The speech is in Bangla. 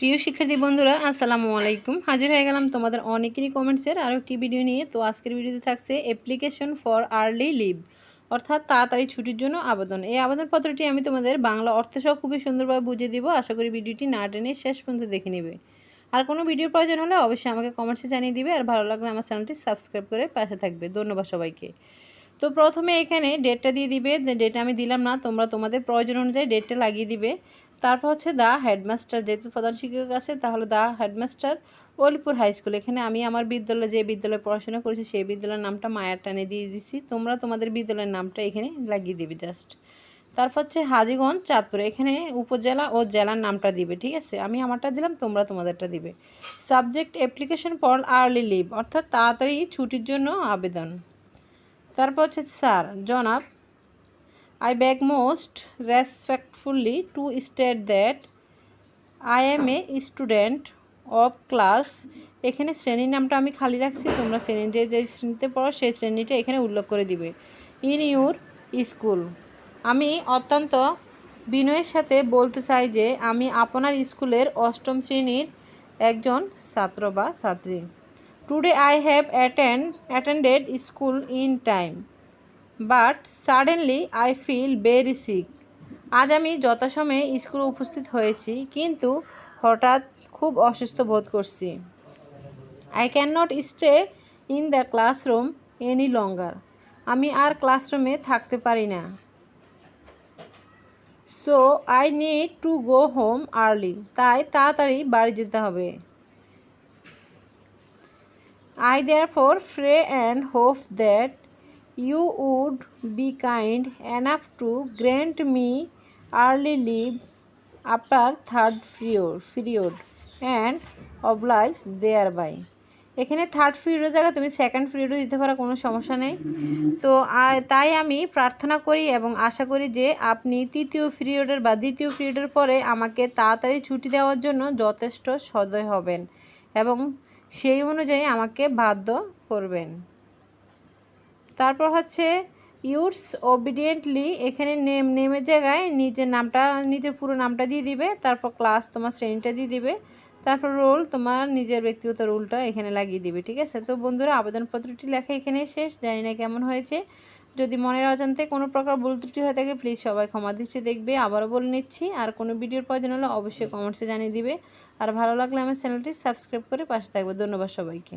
প্রিয় শিক্ষার্থী বন্ধুরা, আসসালামু আলাইকুম। হাজির হয়ে গেলাম তোমাদের অনেকেরই কমেন্টসের আরও একটি ভিডিও নিয়ে। তো আজকের ভিডিওতে থাকছে অ্যাপ্লিকেশন ফর আর্লি লিভ অর্থাৎ তাড়াতাড়ি ছুটির জন্য আবেদন। এই আবেদনপত্রটি আমি তোমাদের বাংলা অর্থসহ খুবই সুন্দরভাবে বুঝিয়ে দিব। আশা করি ভিডিওটি না টেনে শেষ পর্যন্ত দেখে নেবে। আর কোনো ভিডিওর প্রয়োজন হলে অবশ্যই আমাকে কমেন্টসে জানিয়ে দিবে। আর ভালো লাগলে আমার চ্যানেলটি সাবস্ক্রাইব করে পাশে থাকবে। ধন্যবাদ সবাইকে। তো প্রথমে এখানে ডেটটা দিয়ে দিবে ডেটটা আমি দিলাম না, তোমরা তোমাদের প্রয়োজন অনুযায়ী ডেটটা লাগিয়ে দিবে। তারপর হচ্ছে দা হেডমাস্টার যেহেতু প্রধান শিক্ষক আছে, তাহলে the headmaster Alipur high school এখানে আমি আমার বিদ্যালয়ে যে বিদ্যালয়ে পড়াশোনা করেছি, সেই বিদ্যালয়ের নামটা মায়ার টানে দিয়ে দিছি। তোমরা তোমাদের বিদ্যালয়ের নামটা এখানে লাগিয়ে দিবে জাস্ট তারপর হচ্ছে হাজিগঞ্জ, চাঁদপুর, এখানে উপজেলা ও জেলার নামটা দিবে, ঠিক আছে? আমি আমারটা দিলাম, তোমরা তোমাদেরটা দিবে। Subject application for early leave অর্থাৎ তাড়াতাড়ি ছুটির জন্য আবেদন। তারপর হচ্ছে স্যার, জনাব I beg most respectfully to state that I am a student of class এখানে শ্রেণির নামটা আমি খালি রাখছি, তোমরা শ্রেণি যে যে শ্রেণীতে পড়ো, সেই শ্রেণীটা এখানে উল্লেখ করে দিবে। ইন ইউর স্কুল আমি অত্যন্ত বিনয়ের সাথে বলতে চাই যে, আমি আপনার স্কুলের অষ্টম শ্রেণির একজন ছাত্র বা ছাত্রী। Today I have attend attended school in time but suddenly I feel very sick আজ আমি যথাসময়ে স্কুলে উপস্থিত হয়েছি, কিন্তু হঠাৎ খুব অসুস্থ বোধ করছি। I can not stay in the classroom any longer আমি আর ক্লাসরুমে থাকতে পারি না। So I need to go home early তাই তাড়াতাড়ি বাড়ি যেতে হবে। Therefore pray and hope that you would be kind enough to grant me early leave after third period and oblige thereby. এখানে থার্ড পিরিয়ডের জায়গায় তুমি সেকেন্ড পিরিয়ডও দিতে পারো, কোনো সমস্যা নেই। তো তাই আমি প্রার্থনা করি এবং আশা করি যে আপনি তৃতীয় পিরিয়ডের বা দ্বিতীয় পিরিয়ডের পরে আমাকে তাড়াতাড়ি ছুটি দেওয়ার জন্য যথেষ্ট সদয় হবেন এবং সেই অনুযায়ী আমাকে বাধ্য করবেন। তারপর হচ্ছে ইউটস ওবিডিয়েন্টলি এখানে নেম, নেমের জায়গায় নিজের নামটা, নিজের পুরো নামটা দিয়ে দিবে, তারপর ক্লাস তোমার শ্রেণীটা দিয়ে দিবে, তারপর রোল তোমার নিজের ব্যক্তিগত রোলটা এখানে লাগিয়ে দিবে, ঠিক আছে? তো বন্ধুরা, আবেদনপত্রটি লেখা এখানে শেষ, জানি না কেমন হয়েছে। যদি মনের অজান্তে কোনো প্রকার ভুল ত্রুটি হয়ে থাকে প্লিজ সবাই ক্ষমা দৃষ্টি দেখবে। আবারও বলে নিচ্ছি, আর কোনো ভিডিওর প্রয়োজন হলে অবশ্যই কমেন্টসে জানিয়ে দিবে। আর ভালো লাগলে আমার চ্যানেলটি সাবস্ক্রাইব করে পাশে থাকবে। ধন্যবাদ সবাইকে।